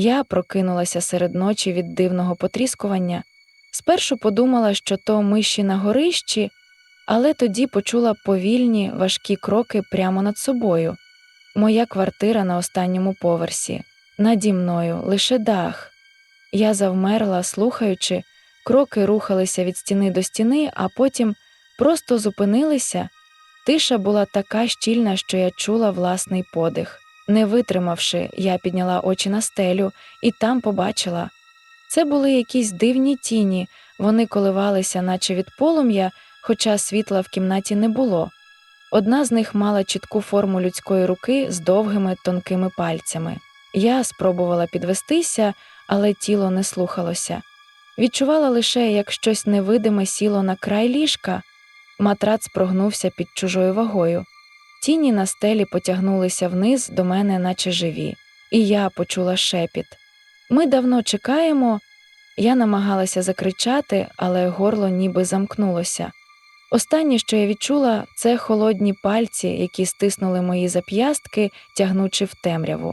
Я прокинулася серед ночі від дивного потріскування. Спершу подумала, що то миші на горищі, але тоді почула повільні важкі кроки прямо над собою. Моя квартира на останньому поверсі, наді мною лише дах. Я завмерла, слухаючи, кроки рухалися від стіни до стіни, а потім просто зупинилися. Тиша була така щільна, що я чула власний подих. Не витримавши, я підняла очі на стелю і там побачила. Це були якісь дивні тіні, вони коливалися, наче від полум'я, хоча світла в кімнаті не було. Одна з них мала чітку форму людської руки з довгими тонкими пальцями. Я спробувала підвестися, але тіло не слухалося. Відчувала лише, як щось невидиме сіло на край ліжка. Матрац прогнувся під чужою вагою. Тіні на стелі потягнулися вниз до мене, наче живі, і я почула шепіт. Ми давно чекаємо. Я намагалася закричати, але горло ніби замкнулося. Останнє, що я відчула, це холодні пальці, які стиснули мої зап'ястки, тягнучи в темряву.